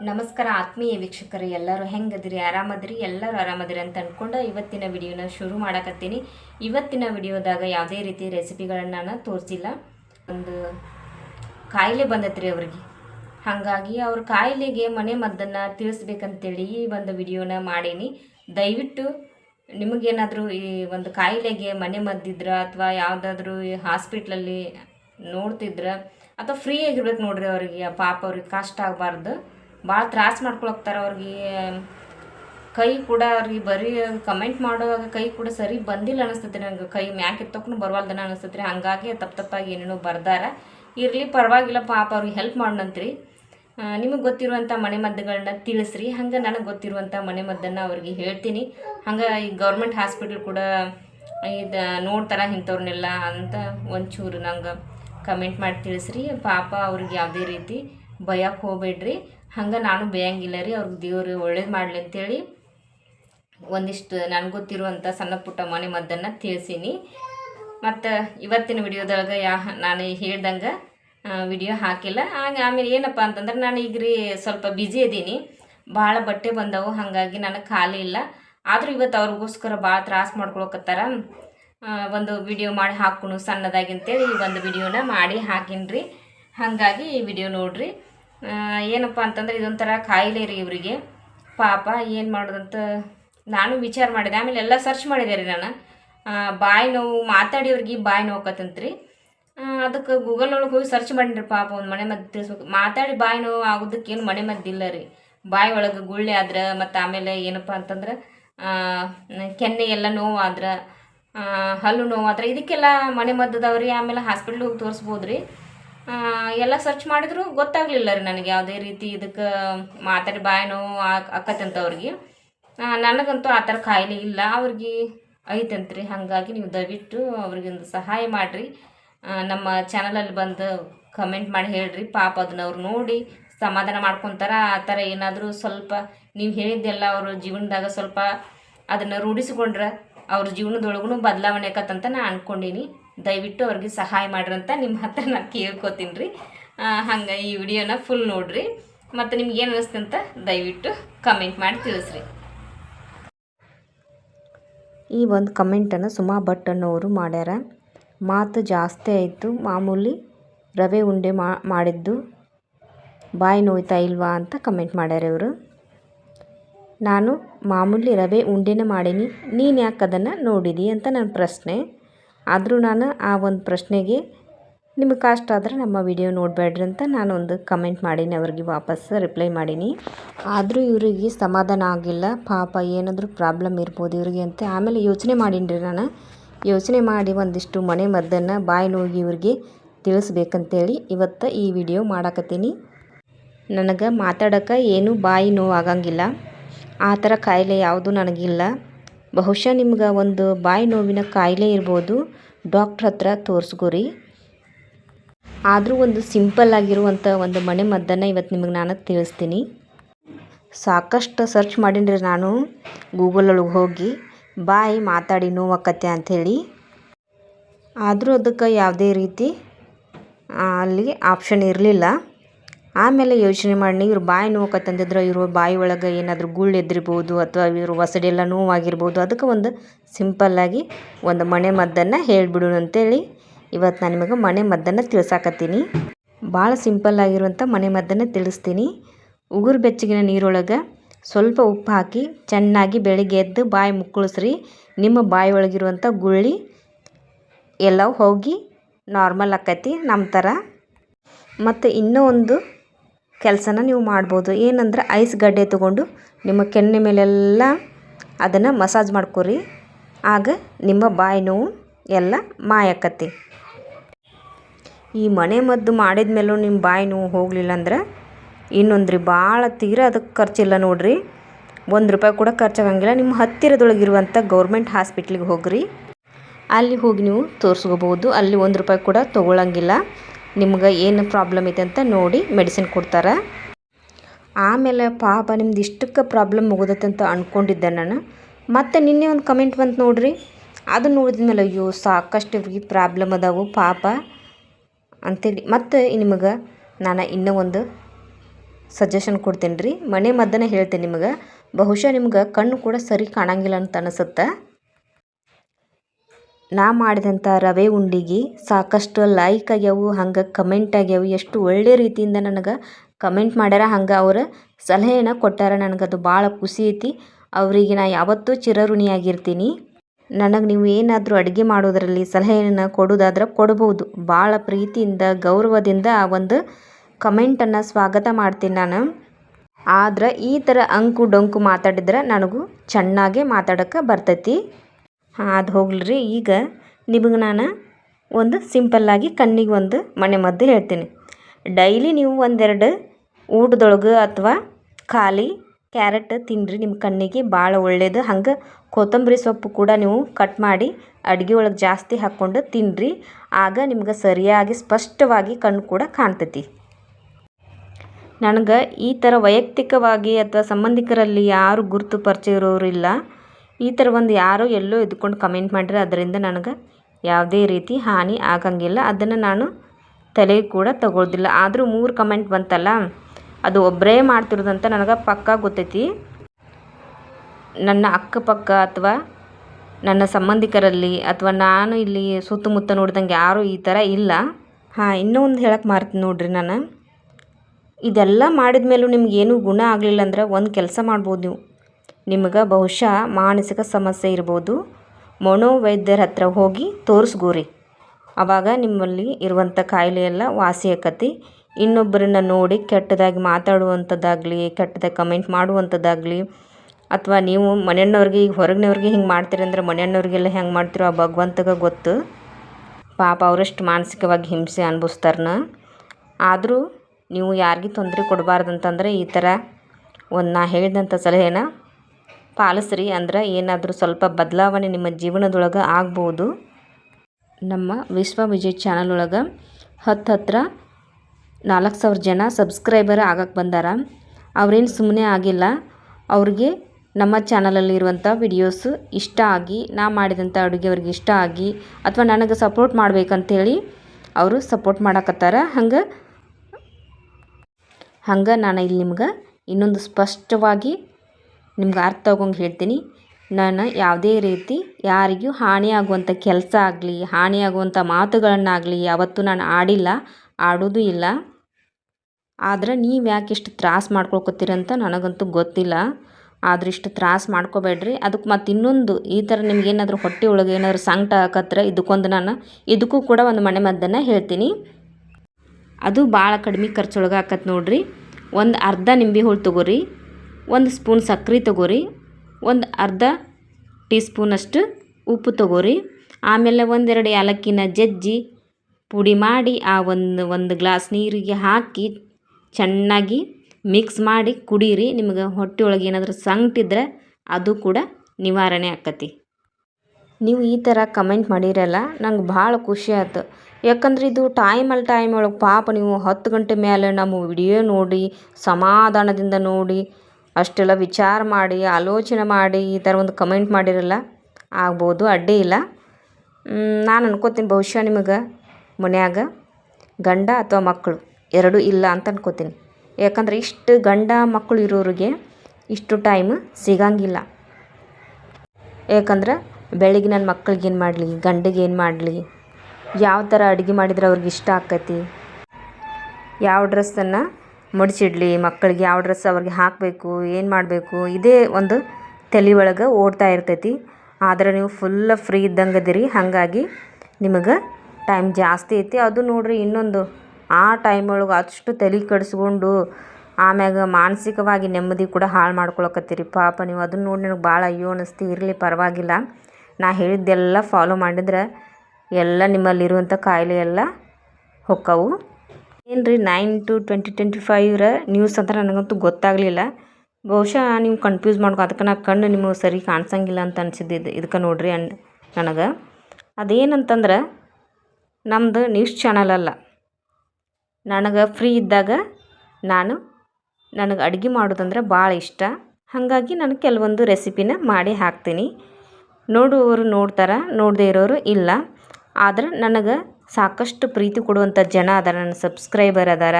ನಮಸ್ಕಾರ ಆತ್ಮೀಯ ವೀಕ್ಷಕರು, ಎಲ್ಲರೂ ಹೆಂಗದಿರಿ, ಆರಾಮದ್ರಿ, ಎಲ್ಲರೂ ಆರಾಮದಿರಿ ಅಂತ ಅಂದ್ಕೊಂಡು ಇವತ್ತಿನ ವಿಡಿಯೋನ ಶುರು ಮಾಡಕತ್ತೀನಿ. ಇವತ್ತಿನ ವಿಡಿಯೋದಾಗ ಯಾವುದೇ ರೀತಿ ರೆಸಿಪಿಗಳನ್ನು ನಾನು ತೋರಿಸಿಲ್ಲ. ಒಂದು ಕಾಯಿಲೆ ಬಂದತ್ರಿ ಅವ್ರಿಗೆ. ಹಾಗಾಗಿ ಅವ್ರ ಕಾಯಿಲೆಗೆ ಮನೆ ಮದ್ದನ್ನು ತಿಳಿಸ್ಬೇಕಂತೇಳಿ ಈ ಒಂದು ವಿಡಿಯೋನ ಮಾಡೀನಿ. ದಯವಿಟ್ಟು ನಿಮಗೇನಾದರೂ ಈ ಒಂದು ಕಾಯಿಲೆಗೆ ಮನೆ ಮದ್ದಿದ್ರ ಅಥವಾ ಯಾವುದಾದ್ರೂ ಹಾಸ್ಪಿಟ್ಲಲ್ಲಿ ನೋಡ್ತಿದ್ರ ಅಥವಾ ಫ್ರೀ ಆಗಿರ್ಬೇಕು ನೋಡ್ರಿ ಅವರಿಗೆ, ಪಾಪ ಅವ್ರಿಗೆ ಕಷ್ಟ ಆಗಬಾರ್ದು. ಭಾಳ ತ್ರಾಸ ಮಾಡ್ಕೊಳಕ್ತಾರೆ ಅವ್ರಿಗೆ. ಕೈ ಕೂಡ ಅವ್ರಿಗೆ ಬರೀ ಕಮೆಂಟ್ ಮಾಡುವಾಗ ಕೈ ಕೂಡ ಸರಿ ಬಂದಿಲ್ಲ ಅನಿಸ್ತೈತಿ ನಂಗೆ. ಕೈ ಮ್ಯಾಕ್ ಎತ್ತಕ್ಕೂ ಬರವಲ್ದನ ಅನಿಸ್ತೈತಿ ರೀ ಹಂಗಾಗಿ ತಪ್ಪು ತಪ್ಪಾಗಿ ಏನೇನೋ ಬರ್ದಾರ. ಇರಲಿ ಪರವಾಗಿಲ್ಲ ಪಾಪ ಅವ್ರಿಗೆ ಹೆಲ್ಪ್ ಮಾಡೋಣಂತ್ರಿ ನಿಮಗೆ ಗೊತ್ತಿರುವಂಥ ಮನೆ ಮದ್ದುಗಳನ್ನ ತಿಳಿಸ್ರಿ. ಹಂಗೆ ನನಗೆ ಗೊತ್ತಿರುವಂಥ ಮನೆ ಮದ್ದನ್ನು ಅವ್ರಿಗೆ ಹೇಳ್ತೀನಿ. ಹಂಗೆ ಈ ಗೌರ್ಮೆಂಟ್ ಹಾಸ್ಪಿಟ್ಲ್ ಕೂಡ ಇದು ನೋಡ್ತಾರೆ ಇಂಥವ್ರನ್ನೆಲ್ಲ ಅಂತ ಒಂಚೂರು ನಂಗೆ ಕಮೆಂಟ್ ಮಾಡಿ ತಿಳಿಸ್ರಿ. ಪಾಪ ಅವ್ರಿಗೆ ಯಾವುದೇ ರೀತಿ ಭಯಕ್ಕೆ ಹೋಗ್ಬೇಡ್ರಿ. ಹಂಗೆ ನಾನು ಬೇಯಂಗಿಲ್ಲ ರೀ, ಅವ್ರಿಗೆ ದೇವ್ರು ಒಳ್ಳೇದು ಮಾಡಲಿ ಅಂತೇಳಿ ಒಂದಿಷ್ಟು ನನಗೆ ಗೊತ್ತಿರುವಂಥ ಸಣ್ಣ ಪುಟ್ಟ ಮನೆ ಮದ್ದನ್ನು ತಿಳಿಸೀನಿ. ಮತ್ತು ಇವತ್ತಿನ ವಿಡಿಯೋದೊಳಗೆ ಯಾ, ನಾನು ಹೇಳ್ದಂಗೆ ವಿಡಿಯೋ ಹಾಕಿಲ್ಲ. ಹಾಗೆ ಆಮೇಲೆ ಏನಪ್ಪ ಅಂತಂದ್ರೆ ನಾನು ಈಗ ರೀ ಸ್ವಲ್ಪ ಬ್ಯುಸಿ ಇದ್ದೀನಿ ಭಾಳ ಬಟ್ಟೆ ಬಂದವು, ಹಾಗಾಗಿ ನನಗೆ ಖಾಲಿ ಇಲ್ಲ. ಆದರೂ ಇವತ್ತು ಅವ್ರಿಗೋಸ್ಕರ ಭಾಳ ತ್ರಾಸ ಮಾಡ್ಕೊಳಕತ್ತಾರ. ಒಂದು ವಿಡಿಯೋ ಮಾಡಿ ಹಾಕೋಣ ಸಣ್ಣದಾಗಿ ಅಂತೇಳಿ ಈ ಒಂದು ವಿಡಿಯೋನ ಮಾಡಿ ಹಾಕಿನ್ರಿ. ಹಾಗಾಗಿ ಈ ವಿಡಿಯೋ ನೋಡ್ರಿ. ಏನಪ್ಪ ಅಂತಂದ್ರೆ ಇದೊಂಥರ ಕಾಯಿಲೆ ರೀ ಇವರಿಗೆ. ಪಾಪ ಏನು ಮಾಡೋದಂತ ನಾನು ವಿಚಾರ ಮಾಡಿದೆ. ಆಮೇಲೆ ಎಲ್ಲ ಸರ್ಚ್ ಮಾಡಿದೆ ರೀ ನಾನು. ಬಾಯಿ ನೋವು ಮಾತಾಡಿಯವ್ರಿಗೆ ಬಾಯಿ ನೋವಕತ್ತಂತ್ರಿ ಅದಕ್ಕೆ ಗೂಗಲ್ ಒಳಗೆ ಹೋಗಿ ಸರ್ಚ್ ಮಾಡಿರಿ ಪಾಪ ಒಂದು ಮನೆ ಮದ್ದು ತಿಳಿಸ್ಬೇಕು. ಮಾತಾಡಿ ಬಾಯಿ ನೋವು ಆಗೋದಕ್ಕೆ ಏನು ಮನೆ ಮದ್ದಿಲ್ಲ ರೀ. ಬಾಯಿ ಒಳಗೆ ಗುಳ್ಳೆ ಆದ್ರೆ ಮತ್ತು ಆಮೇಲೆ ಏನಪ್ಪ ಅಂತಂದ್ರೆ ಕೆನ್ನೆ ಎಲ್ಲ ನೋವು ಆದ್ರೆ ಹಲ್ಲು ನೋವು ಆದ್ರೆ ಇದಕ್ಕೆಲ್ಲ ಮನೆ ಮದ್ದದವ್ರಿ ಆಮೇಲೆ ಹಾಸ್ಪಿಟ್ಲಿಗೆ ಹೋಗಿ ತೋರಿಸ್ಬೋದು ರೀ. ಎಲ್ಲ ಸರ್ಚ್ ಮಾಡಿದ್ರು ಗೊತ್ತಾಗಲಿಲ್ಲ ರೀ ನನಗೆ ಯಾವುದೇ ರೀತಿ ಇದಕ್ಕೆ ಮಾತಾಡಿ ಬಾಯಿ ನೋವು ಆಕತ್ತಂತ ಅವ್ರಿಗೆ ನನಗಂತೂ ಆ ಥರ ಕಾಯಿಲೆ ಇಲ್ಲ. ಅವ್ರಿಗೆ ಐತಂತ್ರಿ, ಹಾಗಾಗಿ ನೀವು ದಯವಿಟ್ಟು ಅವ್ರಿಗೆ ಒಂದು ಸಹಾಯ ಮಾಡಿರಿ. ನಮ್ಮ ಚಾನಲಲ್ಲಿ ಬಂದು ಕಮೆಂಟ್ ಮಾಡಿ ಹೇಳ್ರಿ. ಪಾಪ ಅದನ್ನ ಅವ್ರು ನೋಡಿ ಸಮಾಧಾನ ಮಾಡ್ಕೊತಾರ. ಆ ಥರ ಏನಾದರೂ ಸ್ವಲ್ಪ ನೀವು ಹೇಳಿದ್ದೆಲ್ಲ ಅವರು ಜೀವನದಾಗ ಸ್ವಲ್ಪ ಅದನ್ನು ರೂಢಿಸಿಕೊಂಡ್ರೆ ಅವ್ರ ಜೀವನದೊಳಗೂ ಬದಲಾವಣೆ ಆಕತ್ತಂತ ನಾನು ಅನ್ಕೊಂಡೀನಿ. ದಯವಿಟ್ಟು ಅವ್ರಿಗೆ ಸಹಾಯ ಮಾಡ್ರಂತ ನಿಮ್ಮ ಹತ್ರ ನಾನು ಕೇಳ್ಕೊತೀನಿ ರೀ ಹಂಗೆ ಈ ವಿಡಿಯೋನ ಫುಲ್ ನೋಡಿರಿ. ಮತ್ತು ನಿಮ್ಗೆ ಏನು ಅಂತ ದಯವಿಟ್ಟು ಕಮೆಂಟ್ ಮಾಡಿ ತಿಳಿಸ್ರಿ. ಈ ಒಂದು ಕಮೆಂಟನ್ನು ಸುಮಾ ಭಟ್ ಅನ್ನೋರು ಮಾಡ್ಯಾರ. ಮಾತು ಜಾಸ್ತಿ ಆಯಿತು. ಮಾಮೂಲಿ ರವೆ ಉಂಡೆ ಮಾಡಿದ್ದು. ಬಾಯಿ ನೋಯ್ತಾ ಇಲ್ವಾ ಅಂತ ಕಮೆಂಟ್ ಮಾಡ್ಯಾರ ಇವರು. ನಾನು ಮಾಮೂಲಿ ರವೆ ಉಂಡೆನ ಮಾಡೀನಿ. ನೀನು ಯಾಕೆ ಅದನ್ನು ನೋಡಿದಿ ಅಂತ ನನ್ನ ಪ್ರಶ್ನೆ. ಆದರೂ ನಾನು ಆ ಒಂದು ಪ್ರಶ್ನೆಗೆ ನಿಮಗೆ ಕಾಸ್ಟ್ ಆದರೆ ನಮ್ಮ ವಿಡಿಯೋ ನೋಡಬೇಡ್ರಿ ಅಂತ ನಾನು ಒಂದು ಕಮೆಂಟ್ ಮಾಡೀನಿ, ಅವ್ರಿಗೆ ವಾಪಸ್ ರಿಪ್ಲೈ ಮಾಡೀನಿ. ಆದರೂ ಇವರಿಗೆ ಸಮಾಧಾನ ಆಗಿಲ್ಲ, ಪಾಪ ಏನಾದರೂ ಪ್ರಾಬ್ಲಮ್ ಇರ್ಬೋದು ಇವರಿಗೆ ಅಂತ. ಆಮೇಲೆ ಯೋಚನೆ ಮಾಡೀನಿ ನಾನು. ಯೋಚನೆ ಮಾಡಿ ಒಂದಿಷ್ಟು ಮನೆ ಮದ್ದನ್ನು ಬಾಯಿ ನೋಗಿ ಇವ್ರಿಗೆ ತಿಳಿಸ್ಬೇಕಂತೇಳಿ ಇವತ್ತು ಈ ವಿಡಿಯೋ ಮಾಡಾಕತ್ತೀನಿ. ನನಗೆ ಮಾತಾಡೋಕೆ ಏನೂ ಬಾಯಿ ನೋವು ಆಗಂಗಿಲ್ಲ ಆ ಥರ ಕಾಯಿಲೆ ಯಾವುದೂ ನನಗಿಲ್ಲ. ಬಹುಶಃ ನಿಮ್ಗೆ ಒಂದು ಬಾಯಿ ನೋವಿನ ಕಾಯಿಲೆ ಇರ್ಬೋದು. ಡಾಕ್ಟ್ರ್ ಹತ್ರ ತೋರಿಸ್ಕೊರಿ. ಆದರೂ ಒಂದು ಸಿಂಪಲ್ ಆಗಿರುವಂಥ ಒಂದು ಮನೆ ಮದ್ದನ್ನು ಇವತ್ತು ನಿಮಗೆ ನಾನು ತಿಳಿಸ್ತೀನಿ. ಸಾಕಷ್ಟು ಸರ್ಚ್ ಮಾಡೀನಿ ನಾನು. ಗೂಗಲ್ ಒಳಗೆ ಹೋಗಿ ಬಾಯಿ ಮಾತಾಡಿ ನೋವಾಕತ್ತೆ ಅಂಥೇಳಿ. ಆದರೂ ಅದಕ್ಕೆ ಯಾವುದೇ ರೀತಿ ಅಲ್ಲಿ ಆಪ್ಷನ್ ಇರಲಿಲ್ಲ. ಆಮೇಲೆ ಯೋಚನೆ ಮಾಡಿ ಇವ್ರು ಬಾಯಿ ನೋವಾಕತ್ತಂದಿದ್ರೆ ಇವ್ರ ಬಾಯಿ ಒಳಗೆ ಏನಾದರೂ ಗುಳ್ಳು ಎದ್ದಿರ್ಬೋದು ಅಥವಾ ಇವ್ರ ಒಸಡೆಲ್ಲ ನೋವಾಗಿರ್ಬೋದು, ಅದಕ್ಕೆ ಒಂದು ಸಿಂಪಲ್ಲಾಗಿ ಒಂದು ಮನೆ ಮದ್ದನ್ನು ಹೇಳಿಬಿಡೋಣ ಅಂತೇಳಿ ಇವತ್ತು ನಾನು ನಿಮಗೆ ಮನೆ ಮದ್ದನ್ನು ತಿಳ್ಸಾಕತ್ತೀನಿ. ಭಾಳ ಸಿಂಪಲ್ ಆಗಿರುವಂಥ ಮನೆ ಮದ್ದನ್ನು ತಿಳಿಸ್ತೀನಿ. ಉಗುರು ಬೆಚ್ಚಗಿನ ನೀರೊಳಗೆ ಸ್ವಲ್ಪ ಉಪ್ಪು ಹಾಕಿ ಚೆನ್ನಾಗಿ ಬೆಳಿಗ್ಗೆ ಎದ್ದು ಬಾಯಿ ಮುಕ್ಕಳಿಸ್ರಿ. ನಿಮ್ಮ ಬಾಯಿ ಒಳಗಿರುವಂಥ ಗುಳ್ಳಿ ಎಲ್ಲವೂ ಹೋಗಿ ನಾರ್ಮಲ್ ಆಕೈತಿ ನಮ್ಮ ಥರ ಮತ್ತು ಇನ್ನೂ ಒಂದು ಕೆಲಸನ ನೀವು ಮಾಡ್ಬೋದು. ಏನಂದ್ರೆ ಐಸ್ ಗಡ್ಡೆ ತೊಗೊಂಡು ನಿಮ್ಮ ಕೆನ್ನೆ ಮೇಲೆಲ್ಲ ಅದನ್ನು ಮಸಾಜ್ ಮಾಡ್ಕೊರಿ. ಆಗ ನಿಮ್ಮ ಬಾಯಿ ನೋವು ಎಲ್ಲ ಮಾಯಾಕತಿ ಈ ಮನೆ ಮದ್ದು ಮಾಡಿದ ಮೇಲೂ ನಿಮ್ಮ ಬಾಯಿ ನೋವು ಹೋಗಲಿಲ್ಲ ಅಂದ್ರೆ ಇನ್ನೊಂದು ರೀ ಭಾಳ ತೀರ ಅದಕ್ಕೆ ಖರ್ಚಿಲ್ಲ ನೋಡಿರಿ. ಒಂದು ರೂಪಾಯಿ ಕೂಡ ಖರ್ಚಾಗಂಗಿಲ್ಲ ನಿಮ್ಮ ಹತ್ತಿರದೊಳಗಿರುವಂಥ ಗೌರ್ಮೆಂಟ್ ಹಾಸ್ಪಿಟ್ಲಿಗೆ ಹೋಗ್ರಿ. ಅಲ್ಲಿ ಹೋಗಿ ನೀವು ತೋರಿಸ್ಕೋಬೋದು. ಅಲ್ಲಿ ಒಂದು ರೂಪಾಯಿ ಕೂಡ ತೊಗೊಳಂಗಿಲ್ಲ. ನಿಮ್ಗೆ ಏನು ಪ್ರಾಬ್ಲಮ್ ಇದೆ ಅಂತ ನೋಡಿ ಮೆಡಿಸಿನ್ ಕೊಡ್ತಾರೆ. ಆಮೇಲೆ ಪಾಪ ನಿಮ್ದು ಇಷ್ಟಕ್ಕೆ ಪ್ರಾಬ್ಲಮ್ ಮುಗಿದೈತೆ ಅಂತ ಅಂದ್ಕೊಂಡಿದ್ದೆ ನಾನು. ಮತ್ತು ನಿನ್ನೆ ಒಂದು ಕಮೆಂಟ್ ಬಂತು ನೋಡ್ರಿ. ಅದು ನೋಡಿದ್ಮೇಲೆ ಅಯ್ಯೋ, ಸಾಕಷ್ಟು ಇವ್ರಿಗೆ ಪ್ರಾಬ್ಲಮ್ ಅದಾವು ಪಾಪ ಅಂತೇಳಿ. ಮತ್ತು ನಿಮಗೆ ನಾನು ಇನ್ನೂ ಒಂದು ಸಜೆಷನ್ ಕೊಡ್ತೀನಿ ರೀ ಮನೆ ಮದ್ದನೇ ಹೇಳ್ತೀನಿ ನಿಮಗೆ. ಬಹುಶಃ ನಿಮ್ಗೆ ಕಣ್ಣು ಕೂಡ ಸರಿ ಕಾಣಂಗಿಲ್ಲ ಅಂತ ಅನಿಸುತ್ತೆ. ನಾ ಮಾಡಿದಂಥ ರವೆ ಉಂಡಿಗೆ ಸಾಕಷ್ಟು ಲೈಕ್ ಆಗ್ಯಾವು, ಹಂಗೆ ಕಮೆಂಟ್ ಆಗ್ಯಾವು. ಎಷ್ಟು ಒಳ್ಳೆ ರೀತಿಯಿಂದ ನನಗೆ ಕಮೆಂಟ್ ಮಾಡ್ಯಾರ, ಹಂಗೆ ಅವರು ಸಲಹೆಯನ್ನು ಕೊಟ್ಟಾರ ನನಗದು ಭಾಳ ಖುಷಿ ಐತಿ. ಅವರಿಗೆ ನಾ ಯಾವತ್ತೂ ಚಿರಋಣಿಯಾಗಿರ್ತೀನಿ ನನಗೆ ನೀವು ಏನಾದರೂ ಅಡುಗೆ ಮಾಡೋದರಲ್ಲಿ ಸಲಹೆಯನ್ನು ಕೊಡೋದಾದ್ರೆ ಕೊಡ್ಬೋದು. ಭಾಳ ಪ್ರೀತಿಯಿಂದ, ಗೌರವದಿಂದ ಆ ಒಂದು ಕಮೆಂಟನ್ನು ಸ್ವಾಗತ ಮಾಡ್ತೀನಿ ನಾನು. ಆದ್ರೆ ಈ ಥರ ಅಂಕು ಡೊಂಕು ಮಾತಾಡಿದ್ರೆ ನನಗೂ ಚೆನ್ನಾಗೆ ಮಾತಾಡೋಕ್ಕೆ ಬರ್ತೈತಿ. ಹಾಂ ಅದು ಹೋಗ್ಲಿರಿ. ಈಗ ನಿಮಗೆ ನಾನು ಒಂದು ಸಿಂಪಲ್ಲಾಗಿ ಕಣ್ಣಿಗೆ ಒಂದು ಮನೆ ಮದ್ದು ಹೇಳ್ತೀನಿ. ಡೈಲಿ ನೀವು ಒಂದೆರಡು ಊಟದೊಳಗೆ ಅಥವಾ ಖಾಲಿ ಕ್ಯಾರೆಟ್ ತಿನ್ನಿರಿ ನಿಮ್ಮ ಕಣ್ಣಿಗೆ ಭಾಳ ಒಳ್ಳೆಯದು ಹಂಗೆ ಕೊತ್ತಂಬರಿ ಸೊಪ್ಪು ಕೂಡ ನೀವು ಕಟ್ ಮಾಡಿ ಅಡುಗೆ ಒಳಗೆ ಜಾಸ್ತಿ ಹಾಕ್ಕೊಂಡು ತಿನ್ನಿರಿ ಆಗ ನಿಮ್ಗೆ ಸರಿಯಾಗಿ ಸ್ಪಷ್ಟವಾಗಿ ಕಣ್ಣು ಕೂಡ ಕಾಣ್ತೈತಿ. ನನಗೆ ಈ ಥರ ವೈಯಕ್ತಿಕವಾಗಿ ಅಥವಾ ಸಂಬಂಧಿಕರಲ್ಲಿ ಯಾರು ಗುರುತು ಪರಿಚಯ ಇರೋರು ಇಲ್ಲ ಈ ಥರ ಒಂದು ಯಾರೋ ಎಲ್ಲೋ ಇದ್ಕೊಂಡು ಕಮೆಂಟ್ ಮಾಡಿದ್ರೆ ಅದರಿಂದ ನನಗೆ ಯಾವುದೇ ರೀತಿ ಹಾನಿ ಆಗಂಗಿಲ್ಲ. ಅದನ್ನು ನಾನು ತಲೆಗೆ ಕೂಡ ತಗೊಳ್ದಿಲ್ಲ. ಆದರೂ ಮೂರು ಕಮೆಂಟ್ ಬಂತಲ್ಲ, ಅದು ಒಬ್ಬರೇ ಮಾಡ್ತಿರೋದಂತ ನನಗೆ ಪಕ್ಕಾ ಗೊತ್ತೈತಿ. ನನ್ನ ಅಕ್ಕಪಕ್ಕ ಅಥವಾ ನನ್ನ ಸಂಬಂಧಿಕರಲ್ಲಿ ಅಥವಾ ನಾನು ಇಲ್ಲಿ ಸುತ್ತಮುತ್ತ ನೋಡಿದಂಗೆ ಯಾರೂ ಈ ಥರ ಇಲ್ಲ. ಹಾಂ, ಇನ್ನೂ ಒಂದು ಹೇಳಕ್ಕೆ ಮಾರ್ತೀನಿ ನೋಡ್ರಿ ನಾನು. ಇದೆಲ್ಲ ಮಾಡಿದ ಮೇಲೂ ನಿಮ್ಗೇನು ಗುಣ ಆಗಲಿಲ್ಲ ಅಂದ್ರೆ ಒಂದು ಕೆಲಸ ಮಾಡ್ಬೋದು ನೀವು. ನಿಮ್ಗೆ ಬಹುಶಃ ಮಾನಸಿಕ ಸಮಸ್ಯೆ ಇರ್ಬೋದು. ಮನೋವೈದ್ಯರ ಹತ್ರ ಹೋಗಿ ತೋರಿಸ್ಗೋರಿ. ಆವಾಗ ನಿಮ್ಮಲ್ಲಿ ಇರುವಂಥ ಕಾಯಿಲೆ ಎಲ್ಲ ವಾಸಿ ಆಕತಿ. ಇನ್ನೊಬ್ಬರನ್ನ ನೋಡಿ ಕೆಟ್ಟದಾಗಿ ಮಾತಾಡುವಂಥದ್ದಾಗಲಿ, ಕೆಟ್ಟದಾಗಿ ಕಮೆಂಟ್ ಮಾಡುವಂಥದ್ದಾಗಲಿ, ಅಥವಾ ನೀವು ಮನೆಯವ್ರಿಗೆ, ಈಗ ಹೊರಗಿನವ್ರಿಗೆ ಹಿಂಗೆ ಮಾಡ್ತೀರಿ ಅಂದ್ರೆ ಮನೆಯವ್ರಿಗೆಲ್ಲ ಹೆಂಗೆ ಮಾಡ್ತೀರೋ ಆ ಭಗವಂತಗೆ ಗೊತ್ತು. ಪಾಪ ಅವರಷ್ಟು ಮಾನಸಿಕವಾಗಿ ಹಿಂಸೆ ಅನುಭವಿಸ್ತಾರನ. ಆದರೂ ನೀವು ಯಾರಿಗೆ ತೊಂದರೆ ಕೊಡಬಾರ್ದಂತಂದ್ರೆ ಈ ಥರ ಒಂದು ನಾ ಹೇಳಿದಂಥ ಸಲಹೆನ ಪಾಲಿಸ್ರಿ ಅಂದ್ರೆ ಏನಾದರೂ ಸ್ವಲ್ಪ ಬದಲಾವಣೆ ನಿಮ್ಮ ಜೀವನದೊಳಗೆ ಆಗ್ಬೋದು. ನಮ್ಮ ವಿಶ್ವ ವಿಜಯ್ ಚಾನಲ್ ಒಳಗೆ ಹತ್ತು ಹತ್ರ ನಾಲ್ಕು ಸಾವಿರ ಜನ ಸಬ್ಸ್ಕ್ರೈಬರ್ ಆಗಕ್ಕೆ ಬಂದಾರ. ಅವ್ರೇನು ಸುಮ್ಮನೆ ಆಗಿಲ್ಲ. ಅವ್ರಿಗೆ ನಮ್ಮ ಚಾನಲಲ್ಲಿರುವಂಥ ವಿಡಿಯೋಸು ಇಷ್ಟ ಆಗಿ, ನಾ ಮಾಡಿದಂಥ ಅಡುಗೆ ಅವ್ರಿಗೆ ಇಷ್ಟ ಆಗಿ ಅಥವಾ ನನಗೆ ಸಪೋರ್ಟ್ ಮಾಡ್ಬೇಕಂತೇಳಿ ಅವರು ಸಪೋರ್ಟ್ ಮಾಡಕತ್ತಾರ. ಹಂಗೆ ಹಂಗೆ ನಾನು ಇಲ್ಲಿ ನಿಮ್ಗೆ ಇನ್ನೊಂದು ಸ್ಪಷ್ಟವಾಗಿ ನಿಮ್ಗೆ ಅರ್ಥ ಆಗೋಂಗೆ ಹೇಳ್ತೀನಿ. ನಾನು ಯಾವುದೇ ರೀತಿ ಯಾರಿಗೂ ಹಾನಿಯಾಗುವಂಥ ಕೆಲಸ ಆಗಲಿ ಹಾನಿಯಾಗುವಂಥ ಮಾತುಗಳನ್ನಾಗಲಿ ಯಾವತ್ತೂ ನಾನು ಆಡಿಲ್ಲ, ಆಡೋದು ಇಲ್ಲ. ಆದ್ರೆ ನೀವು ಯಾಕೆ ಇಷ್ಟು ತ್ರಾಸು ಮಾಡ್ಕೊಳ್ಕೊತೀರಂತ ನನಗಂತೂ ಗೊತ್ತಿಲ್ಲ. ಆದ್ರೆ ಇಷ್ಟು ತ್ರಾಸು ಮಾಡ್ಕೋಬೇಡ್ರಿ. ಅದಕ್ಕೆ ಮತ್ತು ಇನ್ನೊಂದು, ಈ ಥರ ನಿಮ್ಗೇನಾದರೂ ಹೊಟ್ಟೆ ಒಳಗೆ ಏನಾದರೂ ಸಂಕಟ ಹಾಕತ್ರ ಇದಕ್ಕೊಂದು ನಾನು, ಇದಕ್ಕೂ ಕೂಡ ಒಂದು ಮನೆ ಮದ್ದನ್ನು ಹೇಳ್ತೀನಿ. ಅದು ಭಾಳ ಕಡಿಮೆ ಖರ್ಚೊಳಗೆ ಆಕತ್ ನೋಡಿರಿ. ಒಂದು ಅರ್ಧ ನಿಂಬೆ ಹುಳು ತೊಗೋರಿ. ಒಂದು ಸ್ಪೂನ್ ಸಕ್ರೆ ತೊಗೋರಿ, ಒಂದು ಅರ್ಧ ಟೀ ಸ್ಪೂನಷ್ಟು ಉಪ್ಪು ತೊಗೋರಿ, ಆಮೇಲೆ ಒಂದೆರಡು ಏಲಕ್ಕಿನ ಜಜ್ಜಿ ಪುಡಿ ಮಾಡಿ ಆ ಒಂದು ಒಂದು ಗ್ಲಾಸ್ ನೀರಿಗೆ ಹಾಕಿ ಚೆನ್ನಾಗಿ ಮಿಕ್ಸ್ ಮಾಡಿ ಕುಡೀರಿ. ನಿಮಗೆ ಹೊಟ್ಟೆ ಒಳಗೆ ಏನಾದರೂ ಸಂಕ್ಟಿದ್ರೆ ಅದು ಕೂಡ ನಿವಾರಣೆ ಆಕತಿ. ನೀವು ಈ ಥರ ಕಮೆಂಟ್ ಮಾಡಿರಲ್ಲ, ನಂಗೆ ಭಾಳ ಖುಷಿ ಆಯ್ತು ಯಾಕಂದ್ರೆ ಇದು ಟೈಮಲ್ಲಿ ಟೈಮ್ ಒಳಗೆ ಪಾಪ ನೀವು ಹತ್ತು ಗಂಟೆ ಮೇಲೆ ನಮ್ಮ ವಿಡಿಯೋ ನೋಡಿ, ಸಮಾಧಾನದಿಂದ ನೋಡಿ ಅಷ್ಟೆಲ್ಲ ವಿಚಾರ ಮಾಡಿ, ಆಲೋಚನೆ ಮಾಡಿ, ಈ ಥರ ಒಂದು ಕಮೆಂಟ್ ಮಾಡಿರಲ್ಲ, ಆಗ್ಬೋದು, ಅಡ್ಡಿ ಇಲ್ಲ. ನಾನು ಅನ್ಕೋತೀನಿ ಬಹುಶಃ ನಿಮಗೆ ಮನ್ಯಾಗ ಗಂಡ ಅಥವಾ ಮಕ್ಕಳು ಎರಡೂ ಇಲ್ಲ ಅಂತ ಅನ್ಕೋತೀನಿ. ಯಾಕಂದ್ರೆ ಇಷ್ಟು ಗಂಡ ಮಕ್ಕಳು ಇರೋರಿಗೆ ಇಷ್ಟು ಟೈಮ್ ಸಿಗಂಗಿಲ್ಲ. ಯಾಕಂದ್ರೆ ಬೆಳಿಗ್ಗೆ ನನ್ನ ಮಕ್ಕಳಿಗೆ ಏನು ಮಾಡಲಿ, ಗಂಡಿಗೆ ಏನು ಮಾಡಲಿ, ಯಾವ ಥರ ಅಡುಗೆ ಮಾಡಿದ್ರೆ ಅವ್ರಿಗೆ ಇಷ್ಟ ಆಕೈತಿ, ಯಾವ ಡ್ರೆಸ್ಸನ್ನು ಮಡಿಚಿಡ್ಲಿ, ಮಕ್ಕಳಿಗೆ ಯಾವ ಡ್ರೆಸ್ ಅವ್ರಿಗೆ ಹಾಕಬೇಕು, ಏನು ಮಾಡಬೇಕು, ಇದೇ ಒಂದು ತಲೆ ಒಳಗೆ ಓಡ್ತಾ ಇರ್ತೈತಿ. ಆದ್ರೆ ನೀವು ಫುಲ್ಲ ಫ್ರೀ ಇದ್ದಂಗೆ ಅದಿರಿ. ಹಾಗಾಗಿ ನಿಮಗೆ ಟೈಮ್ ಜಾಸ್ತಿ ಐತಿ. ಅದು ನೋಡ್ರಿ ಇನ್ನೊಂದು, ಆ ಟೈಮ್ ಒಳಗೆ ಅಷ್ಟು ತಲೆ ಕೆಡಿಸ್ಕೊಂಡು ಆಮ್ಯಾಗ ಮಾನಸಿಕವಾಗಿ ನೆಮ್ಮದಿ ಕೂಡ ಹಾಳು ಮಾಡ್ಕೊಳಕತ್ತೀರಿ. ಪಾಪ ನೀವು ಅದನ್ನ ನೋಡಿ ನನಗೆ ಭಾಳ ಅಯ್ಯೋ ಅನ್ನಿಸ್ತಿ ಇರಲಿ ಪರವಾಗಿಲ್ಲ. ನಾ ಹೇಳಿದ್ದೆಲ್ಲ ಫಾಲೋ ಮಾಡಿದ್ರೆ ಎಲ್ಲ ನಿಮ್ಮಲ್ಲಿರುವಂಥ ಕಾಯಿಲೆ ಎಲ್ಲ ಹೊಕ್ಕವು. ಏನು ರೀ ನೈನ್ ಟು ಟ್ವೆಂಟಿ ಟ್ವೆಂಟಿ ಫೈವ್ರ ನ್ಯೂಸ್ ಅಂತ ನನಗಂತೂ ಗೊತ್ತಾಗಲಿಲ್ಲ. ಬಹುಶಃ ನೀವು ಕನ್ಫ್ಯೂಸ್ ಮಾಡ್ಕೊ, ಅದಕ್ಕೆ ನಾ ಕಣ್ಣು ನಿಮಗೆ ಸರಿ ಕಾಣಿಸಂಗಿಲ್ಲ ಅಂತ ಅನ್ಸಿದ್ದು ಇದಕ್ಕೆ ನೋಡಿರಿ ಅನ್, ನನಗೆ. ಅದೇನಂತಂದ್ರೆ ನಮ್ಮದು ನ್ಯೂಸ್ ಚಾನಲ್ ಅಲ್ಲ. ನನಗೆ ಫ್ರೀ ಇದ್ದಾಗ ನಾನು ನನಗೆ ಅಡುಗೆ ಮಾಡೋದಂದ್ರೆ ಭಾಳ ಇಷ್ಟ. ಹಾಗಾಗಿ ನಾನು ಕೆಲವೊಂದು ರೆಸಿಪಿನ ಮಾಡಿ ಹಾಕ್ತೀನಿ. ನೋಡುವವರು ನೋಡ್ತಾರೆ, ನೋಡದೇ ಇರೋರು ಇಲ್ಲ. ಆದ್ರೆ ನನಗೆ ಸಾಕಷ್ಟು ಪ್ರೀತಿ ಕೊಡುವಂಥ ಜನ ಅದಾರ, ನನ್ನ ಸಬ್ಸ್ಕ್ರೈಬರ್ ಅದಾರ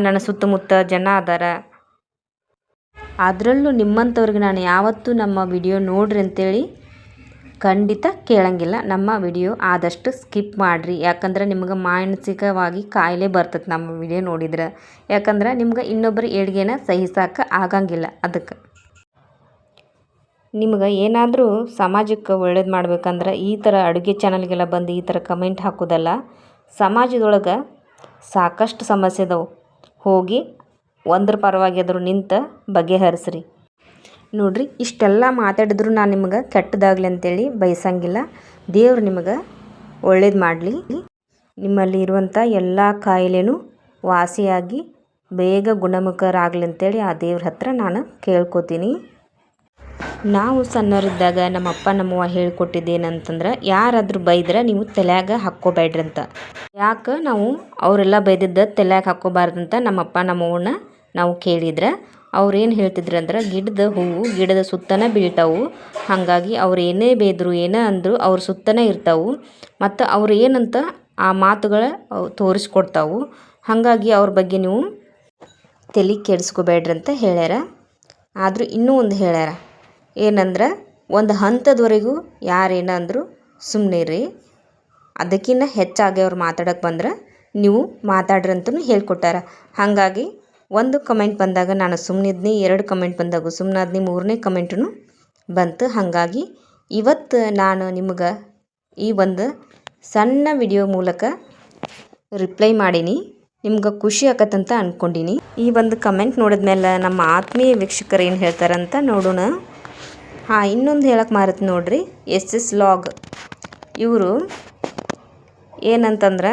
ನನ್ನ ಸುತ್ತಮುತ್ತ ಜನ ಅದಾರ. ಅದರಲ್ಲೂ ನಿಮ್ಮಂಥವ್ರಿಗೆ ನಾನು ಯಾವತ್ತೂ ನಮ್ಮ ವಿಡಿಯೋ ನೋಡ್ರಿ ಅಂತೇಳಿ ಖಂಡಿತ ಕೇಳಂಗಿಲ್ಲ. ನಮ್ಮ ವಿಡಿಯೋ ಆದಷ್ಟು ಸ್ಕಿಪ್ ಮಾಡಿರಿ. ಯಾಕಂದ್ರೆ ನಿಮ್ಗೆ ಮಾನಸಿಕವಾಗಿ ಕಾಯಿಲೆ ಬರ್ತದೆ ನಮ್ಮ ವಿಡಿಯೋ ನೋಡಿದ್ರೆ. ಯಾಕಂದ್ರೆ ನಿಮ್ಗೆ ಇನ್ನೊಬ್ಬರ ಏಳ್ಗೆನ ಸಹಿಸೋಕೆ ಆಗಂಗಿಲ್ಲ. ಅದಕ್ಕೆ ನಿಮ್ಗೆ ಏನಾದರೂ ಸಮಾಜಕ್ಕೆ ಒಳ್ಳೇದು ಮಾಡ್ಬೇಕಂದ್ರೆ ಈ ಥರ ಅಡುಗೆ ಚಾನಲ್ಗೆಲ್ಲ ಬಂದು ಈ ಥರ ಕಮೆಂಟ್ ಹಾಕೋದಲ್ಲ, ಸಮಾಜದೊಳಗೆ ಸಾಕಷ್ಟು ಸಮಸ್ಯೆ ಅದಾವೆ. ಹೋಗಿ ಒಂದ್ರ ಪರವಾಗಿ ಆದರೂ ನಿಂತ ಬಗೆಹರಿಸ್ರಿ. ನೋಡ್ರಿ, ಇಷ್ಟೆಲ್ಲ ಮಾತಾಡಿದ್ರು ನಾನು ನಿಮ್ಗೆ ಕೆಟ್ಟದಾಗಲಿ ಅಂತೇಳಿ ಬಯಸಂಗಿಲ್ಲ ದೇವ್ರು ನಿಮಗೆ ಒಳ್ಳೇದು ಮಾಡಲಿ. ನಿಮ್ಮಲ್ಲಿ ಇರುವಂಥ ಎಲ್ಲ ಕಾಯಿಲೆನೂ ವಾಸಿಯಾಗಿ, ಬೇಗ ಗುಣಮುಖರಾಗಲಿ ಅಂತೇಳಿ ಆ ದೇವ್ರ ಹತ್ರ ನಾನು ಕೇಳ್ಕೊತೀನಿ. ನಾವು ಸಣ್ಣವರಿದ್ದಾಗ ನಮ್ಮ ಅಪ್ಪ ನಮ್ಮವ್ವ ಹೇಳ್ಕೊಟ್ಟಿದ್ದೇನಂತಂದ್ರೆ, ಯಾರಾದರೂ ಬೈದ್ರೆ ನೀವು ತಲೆಯಾಗ ಹಾಕ್ಕೋಬೇಡ್ರಿ ಅಂತ. ಯಾಕೆ? ನಾವು ಅವರೆಲ್ಲ ಬೈದಿದ್ದ ತಲ್ಯಾಗ ಹಾಕ್ಕೋಬಾರ್ದಂತ ನಮ್ಮಪ್ಪ ನಮ್ಮವ್ವನ ನಾವು ಕೇಳಿದ್ರೆ ಅವ್ರು ಏನು ಹೇಳ್ತಿದ್ರು ಅಂದ್ರೆ ಗಿಡದ ಹೂವು ಗಿಡದ ಸುತ್ತನೇ ಬೀಳ್ತಾವು. ಹಾಗಾಗಿ ಅವ್ರು ಏನೇ ಬೈದರು, ಏನೇ ಅಂದರು ಅವ್ರ ಸುತ್ತನೇ ಇರ್ತಾವು. ಮತ್ತು ಅವ್ರು ಏನಂತ ಆ ಮಾತುಗಳ ತೋರಿಸ್ಕೊಡ್ತಾವು. ಹಾಗಾಗಿ ಅವ್ರ ಬಗ್ಗೆ ನೀವು ತಲೆ ಕೆಡಿಸ್ಕೋಬೇಡ್ರಿ ಅಂತ ಹೇಳ್ಯಾರ. ಆದರೂ ಇನ್ನೂ ಒಂದು ಹೇಳ್ಯಾರ. ಏನಂದ್ರೆ, ಒಂದು ಹಂತದವರೆಗೂ ಯಾರೇನಂದ್ರು ಸುಮ್ಮನೆ ರೀ ಅದಕ್ಕಿನ್ನ ಹೆಚ್ಚಾಗಿ ಅವ್ರು ಮಾತಾಡಕ್ಕೆ ಬಂದ್ರೆ ನೀವು ಮಾತಾಡ್ರಿ ಅಂತಲೂ ಹೇಳ್ಕೊಟ್ಟಾರ. ಹಾಗಾಗಿ ಒಂದು ಕಮೆಂಟ್ ಬಂದಾಗ ನಾನು ಸುಮ್ಮನಿದ್ನಿ ಎರಡು ಕಮೆಂಟ್ ಬಂದಾಗ ಸುಮ್ಮನಾದ್ನಿ ಮೂರನೇ ಕಮೆಂಟೂ ಬಂತು. ಹಾಗಾಗಿ ಇವತ್ತು ನಾನು ನಿಮ್ಗೆ ಈ ಒಂದು ಸಣ್ಣ ವಿಡಿಯೋ ಮೂಲಕ ರಿಪ್ಲೈ ಮಾಡೀನಿ. ನಿಮ್ಗೆ ಖುಷಿ ಆಕತ್ತಂತ ಅಂದ್ಕೊಂಡೀನಿ ಈ ಒಂದು ಕಮೆಂಟ್ ನೋಡಿದ್ಮೇಲೆ ನಮ್ಮ ಆತ್ಮೀಯ ವೀಕ್ಷಕರು ಏನು ಹೇಳ್ತಾರಂತ ನೋಡೋಣ. ಹಾಂ, ಇನ್ನೊಂದು ಹೇಳಕ್ಕೆ ಮಾರತ್ತೆ ನೋಡ್ರಿ. S S log. ಇವರು ಏನಂತಂದ್ರೆ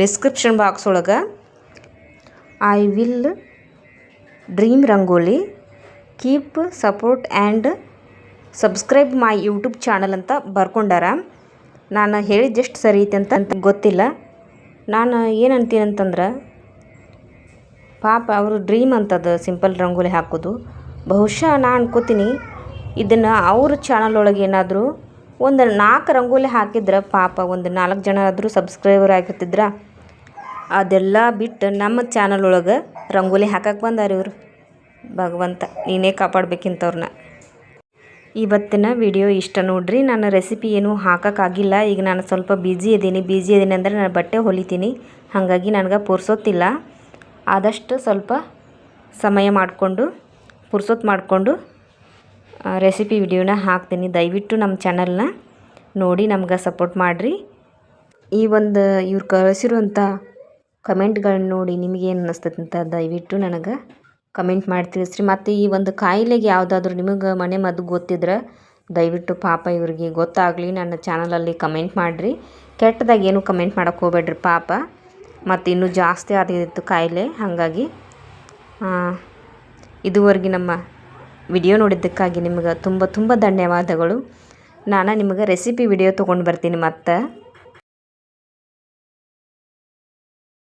ಡಿಸ್ಕ್ರಿಪ್ಷನ್ ಬಾಕ್ಸ್ ಒಳಗೆ I will dream rangoli. Keep support and subscribe my YouTube channel ಅಂತ ಬರ್ಕೊಂಡಾರ. ನಾನು ಹೇಳಿದ್ದು ಎಷ್ಟು ಸರಿ ಐತೆ ಅಂತ ಅಂತ ಗೊತ್ತಿಲ್ಲ. ನಾನು ಏನಂತೀನಿ ಅಂತಂದ್ರೆ ಪಾಪ ಅವರು ಡ್ರೀಮ್ ಅಂತದ ಸಿಂಪಲ್ ರಂಗೋಲಿ ಹಾಕೋದು. ಬಹುಶಃ ನಾ ಅನ್ಕೋತೀನಿ ಇದನ್ನು ಅವ್ರ ಚಾನಲ್ ಒಳಗೆ ಏನಾದರೂ ಒಂದು ನಾಲ್ಕು ರಂಗೋಲಿ ಹಾಕಿದ್ರೆ ಪಾಪ ಒಂದು ನಾಲ್ಕು ಜನ ಆದರೂ ಸಬ್ಸ್ಕ್ರೈಬರ್ ಆಗಿರ್ತಿದ್ರ, ಅದೆಲ್ಲ ಬಿಟ್ಟು ನಮ್ಮ ಚಾನಲ್ ಒಳಗೆ ರಂಗೋಲಿ ಹಾಕಕ್ಕೆ ಬಂದಾರ ಇವರು. ಭಗವಂತ, ನೀನೇ ಕಾಪಾಡ್ಬೇಕಿಂತವ್ರನ್ನ ಇವತ್ತಿನ ವಿಡಿಯೋ ಇಷ್ಟ ನೋಡ್ರಿ ನಾನು ರೆಸಿಪಿ ಏನೂ ಹಾಕೋಕ್ಕಾಗಿಲ್ಲ ಈಗ ನಾನು ಸ್ವಲ್ಪ ಬ್ಯುಸಿ ಇದ್ದೀನಿ ಬ್ಯುಸಿ ಇದ್ದೀನಿ ಅಂದರೆ ನಾನು ಬಟ್ಟೆ ಹೊಲಿತೀನಿ. ಹಾಗಾಗಿ ನನಗೆ ಪುರ್ಸೊತ್ತಿಲ್ಲ. ಆದಷ್ಟು ಸ್ವಲ್ಪ ಸಮಯ ಮಾಡಿಕೊಂಡು ಪುರ್ಸೊತ್ತು ಮಾಡಿಕೊಂಡು ರೆಸಿಪಿ ವಿಡಿಯೋನ ಹಾಕ್ತೀನಿ. ದಯವಿಟ್ಟು ನಮ್ಮ ಚಾನಲ್ನ ನೋಡಿ, ನಮ್ಗೆ ಸಪೋರ್ಟ್ ಮಾಡಿರಿ. ಈ ಒಂದು ಇವ್ರು ಕಳಿಸಿರುವಂಥ ಕಮೆಂಟ್ಗಳನ್ನ ನೋಡಿ ನಿಮಗೇನು ಅನ್ನಿಸ್ತೈತೆ ಅಂತ ದಯವಿಟ್ಟು ನನಗೆ ಕಮೆಂಟ್ ಮಾಡಿ ತಿಳಿಸ್ರಿ. ಮತ್ತು ಈ ಒಂದು ಕಾಯಿಲೆಗೆ ಯಾವುದಾದ್ರೂ ನಿಮಗೆ ಮನೆ ಮದ್ದು ಗೊತ್ತಿದ್ರೆ ದಯವಿಟ್ಟು ಪಾಪ ಇವ್ರಿಗೆ ಗೊತ್ತಾಗಲಿ, ನನ್ನ ಚಾನಲಲ್ಲಿ ಕಮೆಂಟ್ ಮಾಡಿರಿ. ಕೆಟ್ಟದಾಗ ಏನು ಕಮೆಂಟ್ ಮಾಡೋಕ್ಕೆ ಹೋಗ್ಬೇಡ್ರಿ ಪಾಪ. ಮತ್ತು ಇನ್ನೂ ಜಾಸ್ತಿ ಆದಿತ್ತು ಕಾಯಿಲೆ, ಹಾಗಾಗಿ ಇದುವರೆಗೆ ನಮ್ಮ ವಿಡಿಯೋ ನೋಡಿದ್ದಕ್ಕಾಗಿ ನಿಮ್ಗೆ ತುಂಬ ತುಂಬ ಧನ್ಯವಾದಗಳು. ನಾನು ನಿಮ್ಗೆ ರೆಸಿಪಿ ವಿಡಿಯೋ ತೊಗೊಂಡು ಬರ್ತೀನಿ ಮತ್ತೆ.